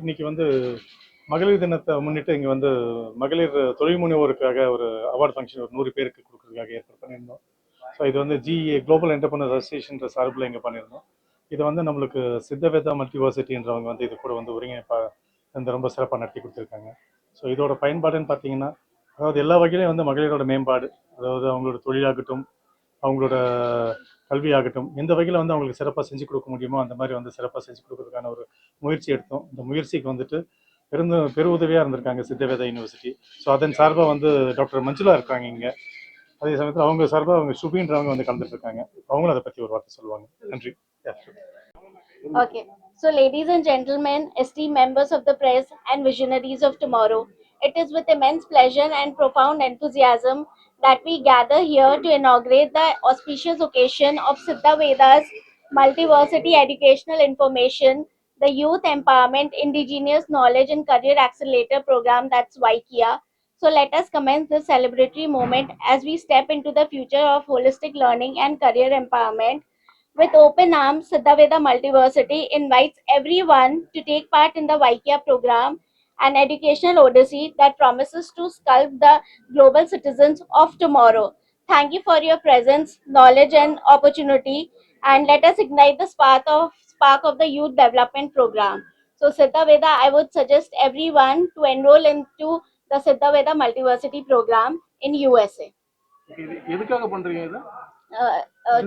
இன்னைக்கு வந்து மகளிர் தினத்தை முன்னிட்டு இங்கே வந்து மகளிர் தொழில் முனைவோருக்காக ஒரு அவார்டு ஃபங்க்ஷன் ஒரு நூறு பேருக்கு கொடுக்கறதுக்காக ஏற்பாடு பண்ணியிருந்தோம். ஸோ இது வந்து ஜிஏ குளோபல் என்டர்பிரனர் அசோசியேஷன்ற சார்பில் இங்கே பண்ணியிருந்தோம். இது வந்து நம்மளுக்கு சித்தவேதா மல்டிவர்சிட்டின்றவங்க வந்து இது கூட வந்து ஒருங்கிணைப்பா இந்த ரொம்ப சிறப்பாக நடத்தி கொடுத்துருக்காங்க. ஸோ இதோட பயன்பாடுன்னு பார்த்தீங்கன்னா அதாவது எல்லா வகையிலையும் வந்து மகளிரோட மேம்பாடு அதாவது அவங்களோட தொழிலாகட்டும் அவங்களோட கல்வியாகட்டும் எந்த வகையில் வந்து அவங்களுக்கு சிறப்பாக செஞ்சு கொடுக்க முடியுமோ அந்த மாதிரி வந்து சிறப்பாக செஞ்சு கொடுக்கறதுக்கான ஒரு முயற்சி எடுத்தோம். இந்த முயற்சிக்கு வந்துட்டு பெருந்து பெருவுதவியாக இருந்திருக்காங்க சித்தவேதா யூனிவர்சிட்டி. ஸோ அதன் சார்பாக வந்து டாக்டர் மஞ்சுளா இருக்காங்க இங்கே. அதே சமயத்தில் அவங்க சார்பாக அவங்க சுபின்றவங்க வந்து கலந்துட்டு இருக்காங்க. அவங்களும் அதை பற்றி ஒரு வார்த்தை சொல்லுவாங்க. நன்றி. Yeah, sure. Okay. So, ladies and gentlemen, esteemed members of the press and visionaries of tomorrow, it is with immense pleasure and profound enthusiasm that we gather here to inaugurate the auspicious occasion of Siddha Veda's Multiversity Educational Information, the Youth Empowerment Indigenous Knowledge and Career Accelerator Program that's WIKIA. So let us commence this celebratory moment as we step into the future of holistic learning and career empowerment. With open arms, Siddhaveda Multiversity invites everyone to take part in the Vaikya program, an educational odyssey that promises to sculpt the global citizens of tomorrow. Thank you for your presence, knowledge, and opportunity, and let us ignite the spark of spark of the youth development program. So, Siddhaveda, I would suggest everyone to enroll into the Siddhaveda Multiversity program in USA.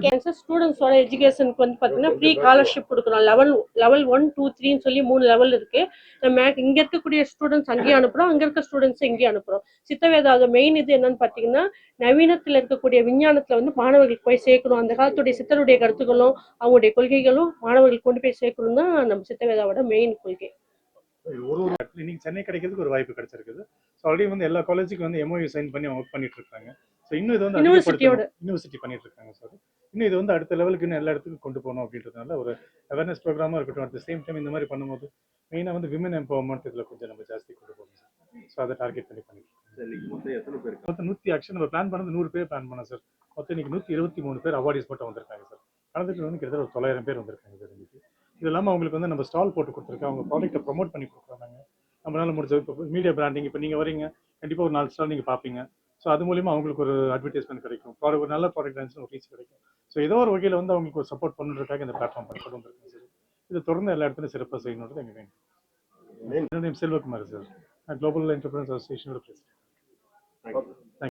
Can- ஸ்டூடெண்ட்ஸோட எஜுகேஷனுக்கு வந்து பார்த்தீங்கன்னா free scholarship கொடுக்குறோம் level level one two த்ரீன்னு சொல்லி மூணு level இருக்கு. நம்ம இங்க இருக்கக்கூடிய ஸ்டூடெண்ட்ஸ் அங்கேயும் அனுப்புறோம் அங்க இருக்க ஸ்டூடெண்ட்ஸ் இங்கேயும் அனுப்புறோம். சித்தவேதாத மெயின் இது என்னன்னு பார்த்தீங்கன்னா நவீனத்தில் இருக்கக்கூடிய விஞ்ஞானத்துல வந்து மாணவர்களுக்கு போய் சேர்க்கணும். அந்த காலத்துடைய சித்தருடைய கருத்துக்களும் அவங்களுடைய கொள்கைகளும் மாணவர்களுக்கு கொண்டு போய் சேர்க்கணும் தான் நம்ம சித்தவேதாவோட மெயின் கொள்கை. ஒரு ஒரு இடத்துல இன்னைக்கு சென்னை கிடைக்கிறதுக்கு ஒரு வாய்ப்பு கிடைச்சிருக்குது. ஸோ ஆல்ரெடி வந்து எல்லா காலேஜுக்கும் வந்து எம்ஓயு சைன் பண்ணி ஒர்க் பண்ணிட்டு இருக்காங்க. ஸோ இன்னும் இது வந்து. யூனிவர்சிட்டி பண்ணிட்டு இருக்காங்க சார் இன்னும் இது வந்து அடுத்த லெவலுக்கு இன்னும் எல்லா இடத்துக்கும் கொண்டு போகணும் அப்படின்றதுனால ஒரு அவேர்னஸ் ப்ரோக்ராமாக இருக்கட்டும் அட் சேம் டைம் இந்த மாதிரி பண்ணும்போது மெயினாக வந்து விமன் எம்பவர்மெண்ட் இதில் கொஞ்சம் நம்ம ஜாஸ்தி கொண்டு போகணும் சார் ஸோ அதை டார்கெட் பண்ணி பண்ணிட்டு இருக்கோம். சரி, இன்னைக்கு மொத்தம் எத்தனை பேர் மொத்தம் நூற்றி ஆக்ஷன் நம்ம பிளான் பண்ணது நூறு பேர் பிளான் பண்ணோம் சார் மொத்தம் இன்னைக்கு நூற்றி இருபத்தி மூணு பேர் அவார்டிஸ் மட்டும் வந்திருக்காங்க சார் கலந்துட்டு வந்து கிட்டத்தட்ட ஒரு தொள்ளாயிரம் பேர் வந்திருக்காங்க சார் இன்னைக்கு. இது இல்லாமல் அவங்களுக்கு வந்து நம்ம ஸ்டால் போட்டு கொடுத்துருக்கோம் அவங்க ப்ராடக்ட்டை ப்ரொமோட் பண்ணி கொடுக்குறாங்க. நம்மளால முடிஞ்ச இப்போ மீடியா பிராண்டிங் இப்போ நீங்கள் வரீங்க கண்டிப்பாக ஒரு நாலு ஸ்டால் நீங்கள் பார்ப்பீங்க. ஸோ அது மூலியமா அவங்களுக்கு ஒரு அட்வர்டைஸ்மெண்ட் கிடைக்கும். ப்ராடக்ட் ஒரு நல்ல ப்ராடக்ட் இருந்துச்சுன்னா ஒரு ரீச் கிடைக்கும். ஸோ ஏதோ ஒரு வகையில் வந்து அவங்களுக்கு ஒரு சப்போர்ட் பண்ணுறதுக்காக இந்த பிளாட்ஃபார்ம் கொண்டு சார். இது தொடர்ந்து எல்லா இடத்துலையும் சிறப்பாக செய்யணுன்றது எங்கள் name Selvakumar sir. Global entrepreneurs அசோசியேஷனோட president you.